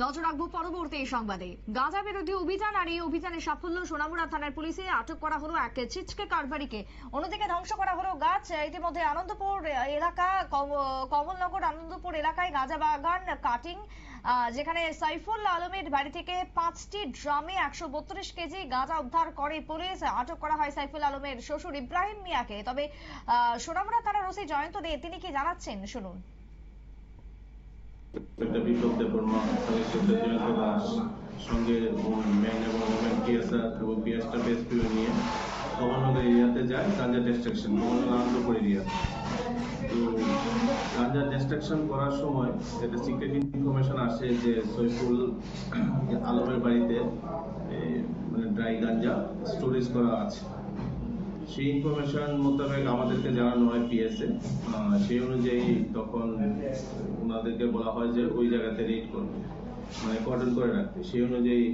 নজর রাখব পরবর্তী সংবাদে। গাঁজা বিরোধী অভিযান আর এই অভিযানের সাফল্য সোনামুড়া থানার পুলিশে আটক করা হলো এক ছিচকে কারবারিকে। অন্যদিকে ধ্বংস করা হলো গাছ। ইতিমধ্যে আনন্দপুর এলাকা কমলনগর আনন্দপুর এলাকায় গাঁজা বাগান কাটিং যেখানে সাইফুল আলমের বাড়ি থেকে পাঁচটি ড্রামে একশো বত্রিশ কেজি গাঁজা উদ্ধার করে পুলিশ। আটক করা হয় সাইফুল আলমের শ্বশুর ইব্রাহিম মিয়াকে। তবে সোনামুড়া থানার ওসি জয়ন্ত দে, তিনি কি জানাচ্ছেন? শুনুন। একটা বিপ্লব দেববর্মা কালেক্টর জয়ন্ত দাস সঙ্গে ম্যান এবং ওমেন পিএসআর এবং পিএসটা বেস পিও নিয়ে কমলনগর এরিয়াতে যায় গাঞ্জা ডিস্ট্রাকশন কমলনগর আনন্দপুর এরিয়া তো গাঞ্জা ডিস্ট্রাকশন করার সময় একটা সিক্রেট ইনফরমেশন আসে যে সৈফুল আলমের বাড়িতে মানে ড্রাই গাঞ্জা স্টোরেজ করা আছে। সেই ইনফরমেশন মোতাবেক আমাদেরকে জানানো হয় পিএসএ সেই অনুযায়ী তখন ওনাদেরকে বলা হয় যে ওই জায়গাতে রেড করবে মানে কর্ডন করে রাখতে সেই অনুযায়ী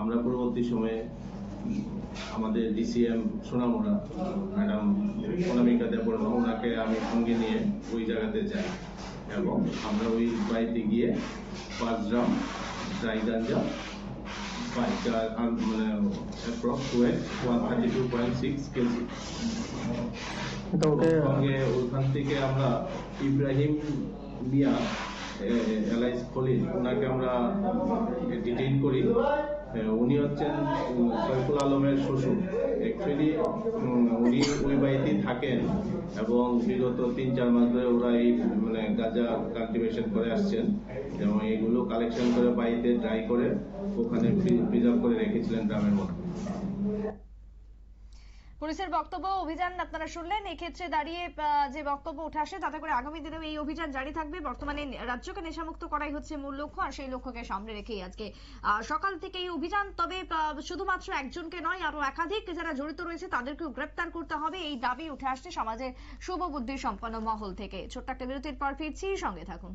আমরা পরবর্তী সময়ে আমাদের ডিসিএম সোনামুড়া, ম্যাডাম অনামিকা দেববর্মা ওনাকে আমি সঙ্গে নিয়ে ওই জায়গাতে যাই। এবং আমরা ওই বাড়িতে গিয়ে পাঁচ গ্রাম ড্রাই গাঞ্জা মানে approx weight one thirty two point six kg সঙ্গে ওইখান থেকে আমরা ইব্রাহিম মিয়া এলাইস খলিল ওনাকে আমরা ডিটেইন করি। উনি হচ্ছেন সৈফুল আলমের শ্বশুর। অ্যাকচুয়ালি উনি ওই বাড়িতেই থাকেন এবং বিগত তিন, চার মাস ধরে ওরা এই মানে গাঁজা কাল্টিভেশন করে আসছেন এবং এইগুলো কালেকশন করে বাড়িতে ড্রাই করে ওখানে প্রিজার্ভ করে রেখেছিলেন গ্রামের মধ্যে। পুলিশের বক্তব্য অভিযান আপনারা শুনলেন। এক্ষেত্রে দাঁড়িয়ে যে বক্তব্য উঠে আসে, তাতে করে আগামী দিনেও এই অভিযান জারি থাকবে। বর্তমানে রাজ্যকে নেশামুক্ত করাই হচ্ছে মূল লক্ষ্য, আর সেই লক্ষ্যকে সামনে রেখেই আজকে সকাল থেকে এই অভিযান। তবে শুধুমাত্র একজনকে নয় আরও একাধিক যারা জড়িত রয়েছে, তাদেরকেও গ্রেপ্তার করতে হবে। এই দাবি উঠে আসছে সমাজের শুভবুদ্ধি সম্পন্ন মহল থেকে। ছোট্ট একটা বিরতির পর ফিরছি, সঙ্গে থাকুন।